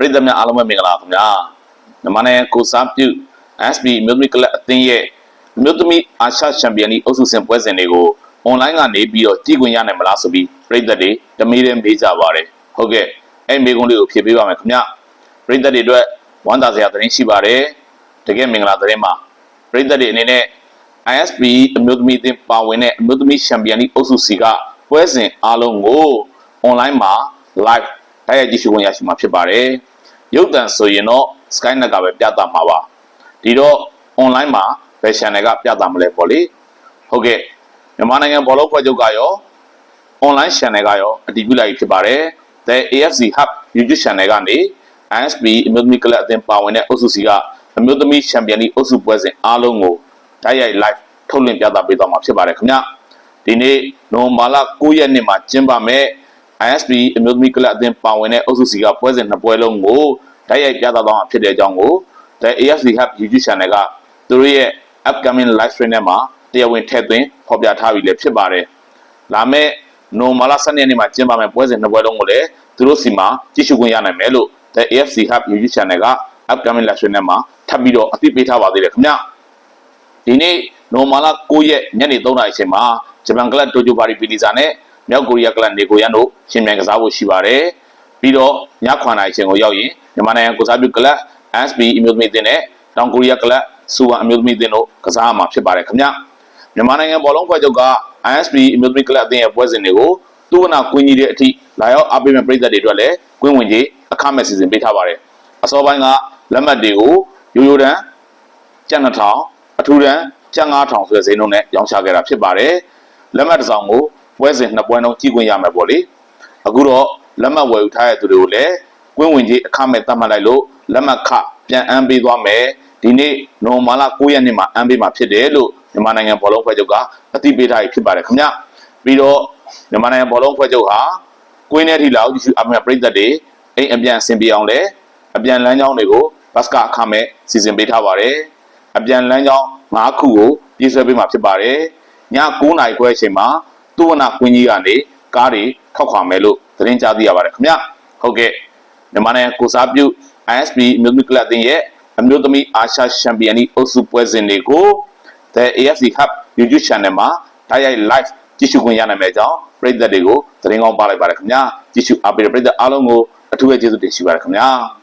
ပြည်သက်များအားလုံးပဲမင်္ဂလာခင်ဗျာမြန်မာနိုင်ငံကိုစားပြု SB မြို့သမီးကလပ်အသင်းရဲ့မြို့သမီးအာရှချန်ပီယံလိအုပ်စုစဉ်ပွဲစဉ်တွေကိုအွန်လိုင်းကနေပြီးတော့ကြည့်ခွင့်ရနိုင်မလားဆိုပြီးပြည်သက်တွေတမီးတဲ့မေးကြပါတယ်ဟုတ်ကဲ့အဲ့မေးခွန်းလေးကိုဖြေပေးပါမယ်ခင်ဗျပြည်သက်တွေအတွက်ဝမ်းသာစရာသတင်းရှိပါတယ်တကယ်မင်္ဂလာသတင်းပါပြည်သက်တွေအနေနဲ့ ISB အမျိုးသမီးအသင်းပါဝင်တဲ့အမျိုးသမီးချန်ပီယံလိအုပ်စုစီကပွဲစဉ်အားလုံးကိုအွန်လိုင်းမှာ live တိုက်ရိုက်ကြည့်ရှုခွင့်ရရှိမှာဖြစ်ပါတယ်။ရုပ်သံဆိုရင်တော့ Skynet ကပဲပြသမှာပါ။ဒီတော့ online မှာဘယ် channel ကပြသမလဲပေါ့လေ။ဟုတ်ကဲ့မြန်မာနိုင်ငံဘောလုံးဖွဲ့ချုပ်ကရော online channel ကရောအတည်ပြုလိုက်ပြီဖြစ်ပါတယ်။ The AFC Hub YouTube channel ကနေ ISB အမျိုးသမီးကလပ်အသင်းပါဝင်တဲ့အုပ်စုစီကအမျိုးသမီးချန်ပီယံလိအုပ်စုပွဲစဉ်အားလုံးကိုတိုက်ရိုက် live ထုတ်လွှင့်ပြသပေးသွားမှာဖြစ်ပါတယ်ခင်ဗျ။ဒီနေ့နိုဝင်ဘာလ9ရက်နေ့မှာကျင်းပမယ် ISB အမျိုးသမီးကလပ်အသင်းပါဝင်တဲ့အုပ်စုစီကပွဲစဉ်နှစ်ပွဲလုံးကိုတိုက်ရိုက်ပြသသွားမှာဖြစ်တဲ့အကြောင်းကို The AFC Hub YouTube Channel ကသူတို့ရဲ့ upcoming live stream ထဲမှာတရားဝင်ထည့်သွင်းဖော်ပြထားပြီလည်းဖြစ်ပါတယ်။လာမယ့်နိုမာလာ7ရက်နေ့မှာကျင်းပမယ့်ပွဲစဉ်နှစ်ပွဲလုံးကိုလည်းသူတို့စီမှာကြည့်ရှုခွင့်ရနိုင်မယ်လို့ The AFC Hub YouTube Channel က upcoming live stream ထဲမှာထပ်ပြီးတော့အသိပေးထားပါသေးတယ်ခင်ဗျ။ဒီနေ့နိုမာလာ9ရက်ညနေ3:00နာရီအချိန်မှာဂျပန်ကလပ်တိုကျိုဘာရီပီလီဇာနဲ့ မြောက်ကိုရီးယားကလပ်နေကိုရန်တို့ရှင်မြန်ကစားဖို့ရှိပါတယ်။ပြီးတော့ည9:00နာရီအချိန်ကိုရောက်ရင်မြန်မာနိုင်ငံကိုစားပြုကလပ် SB အမျိုးသမီးအသင်းနဲ့တောင်ကိုရီးယားကလပ်စူဝမ်အမျိုးသမီးအသင်းတို့ကစားမှာဖြစ်ပါတယ်ခင်ဗျ။မြန်မာနိုင်ငံဘောလုံးဖွဲ့ချုပ်က ISB အမျိုးသမီးကလပ်အသင်းရဲ့ပွဲစဉ်တွေကိုသူ့ဝနာကွင်းကြီးတဲ့အထိလာရောက်အားပေးမဲ့ပြည်သက်တွေအတွက်လည်းကွင်းဝင်ကြီးအခမဲ့စီစဉ်ပေးထားပါတယ်။အစောပိုင်းကလက်မှတ်တွေကိုရိုးရိုးတန်းကျပ်2000အထူးတန်းကျပ်9000ဆိုတဲ့ဈေးနှုန်းနဲ့ရောင်းချခဲ့တာဖြစ်ပါတယ်လက်မှတ်တစ်စောင်ကို ပွဲစဉ်နှစ်ပွဲလုံးကြည့်ခွင့်ရမယ်ပေါ့လေအခုတော့လက်မှတ်ဝယ်ယူထားတဲ့သူတွေကိုလည်းကွင်းဝင်ကြီးအခမဲ့သတ်မှတ်လိုက်လို့လက်မှတ်ခပြန်အမ်းပေးသွားမယ်ဒီနေ့နိုဝင်ဘာလ9ရက်နေ့မှာအမ်းပေးမှာဖြစ်တယ်လို့မြန်မာနိုင်ငံဘောလုံးဖွဲ့ချုပ်ကအသိပေးထားပြီးဖြစ်ပါတယ်ခင်ဗျပြီးတော့မြန်မာနိုင်ငံဘောလုံးဖွဲ့ချုပ်ဟာကွင်းထဲထိလောက်ဒီအမြတ်ပြိသက်တွေအိမ်အပြန်အဆင်ပြေအောင်လဲအပြန်လမ်းကြောင်းတွေကိုဘတ်စကအခမဲ့စီစဉ်ပေးထားပါတယ်အပြန်လမ်းကြောင်း၅ခုကိုပြည့်စွဲပေးမှာဖြစ်ပါတယ်။ည9:00နာရီခွဲအချိန်မှာ သူဝနာကွင်းကြီးကနေကားတွေထောက်ခွာမယ်လို့သတင်းကြားသိရပါတယ်ခင်ဗျ။ဟုတ်ကဲ့မြန်မာနိုင်ငံကိုစားပြု ISB အမျိုးသမီးကလပ်အသင်းရဲ့အမျိုးသမီးအာရှချန်ပီယံလိအုပ်စုပွဲစဉ်တွေကို The AFC Cup YouTube Channel မှာတိုက်ရိုက် live ကြည့်ရှုခွင့်ရနိုင်မယ့်အကြောင်းပရိသတ်တွေကိုသတင်းကောင်းပါလိုက်ပါတယ်ခင်ဗျာ။ကြည့်ရှုအားပေးတဲ့ပရိသတ်အားလုံးကိုအထူးပဲကျေးဇူးတင်ရှိပါတယ်ခင်ဗျာ။